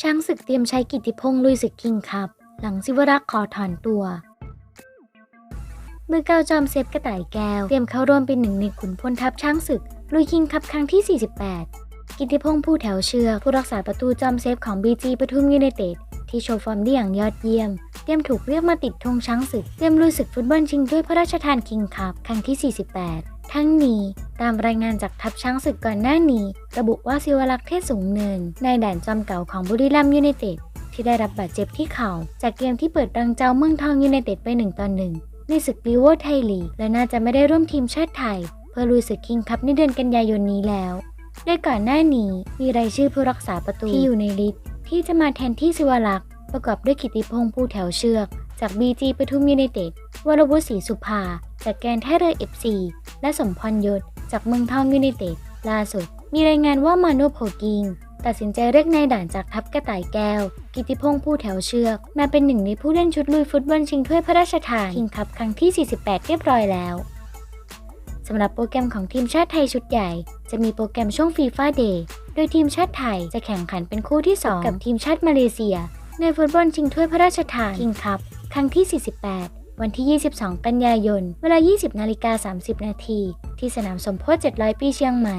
ช้างศึกเตรียมใช้กิติพงษ์ลุยศึกคิงครับ หลังสิวรักษ์ขอถอนตัว มือเกาจอมเซฟกระต่ายแก้ว เตรียมเข้าร่วมเป็นหนึ่งในขุนพลทัพช้างศึก ลุยคิงคับครั้งที่ 48 กิติพงษ์ผู้แถวเชือกผู้รักษาประตูจอมเซฟของบีจีปทุมยูไนเต็ดที่โชว์ฟอร์มได้อย่างยอดเยี่ยม เตรียมถูกเรียกมาติดธงช้างศึก เตรียมลุยศึกฟุตบอลชิงถ้วยพระราชทานคิงคัพครั้งที่ 48 ทั้งนี้ตามรายงานจากทัพช้างศึกก่อนหน้านี้ ระบุว่าศิวลักษ์เทศสูงเนินนายด่านจอมเก่าของบุรีรัมย์ยูไนเต็ดที่ได้รับบาดเจ็บที่เข่า จากเกมที่เปิดรังเจ้าเมืองทองยูไนเต็ดไปหนึ่งต่อหนึ่งในศึกลีโวอร์ไทยลีกและน่าจะไม่ได้ร่วมทีมชาติไทย เพื่อลุยศึกคิงคัพในเดือนกันยายนนี้แล้วโดยก่อนหน้านี้มีรายชื่อผู้รักษาประตูที่อยู่ในลิสต์ที่จะมาแทนที่ศิวลักษ์ประกอบด้วยกิตติพงษ์ผู้แถวเชือก จากบีจีปทุมยูไนเต็ดวรวุฒิศรีสุภา จากแกนท่าเรือเอฟซีและสมพรยศจากเมืองทองยูไนเต็ดล่าสุด มีรายงานว่ามาโนโพกิง ตัดสินใจเรียกนายด่านจากทัพกระต่ายแก้ว กิตติพงษ์ผู้แถวเชือก มาเป็นหนึ่งในผู้เล่นชุดลุยฟุตบอลชิงถ้วยพระราชทานคิงคัพครั้งที่ 48 เรียบร้อยแล้วสำหรับโปรแกรมของทีมชาติไทยชุดใหญ่ จะมีโปรแกรมช่วงฟีฟ่าเดย์โดยทีมชาติไทยจะแข่งขันเป็นคู่ที่ 2 กับทีมชาติมาเลเซีย ในฟุตบอลชิงถ้วยพระราชทานคิงคัพ ครั้งที่ 48 วันที่ 22 กันยายน เวลา 20 นาฬิกา 30 นาที ที่สนามสมโพธิ700 ปีเชียงใหม่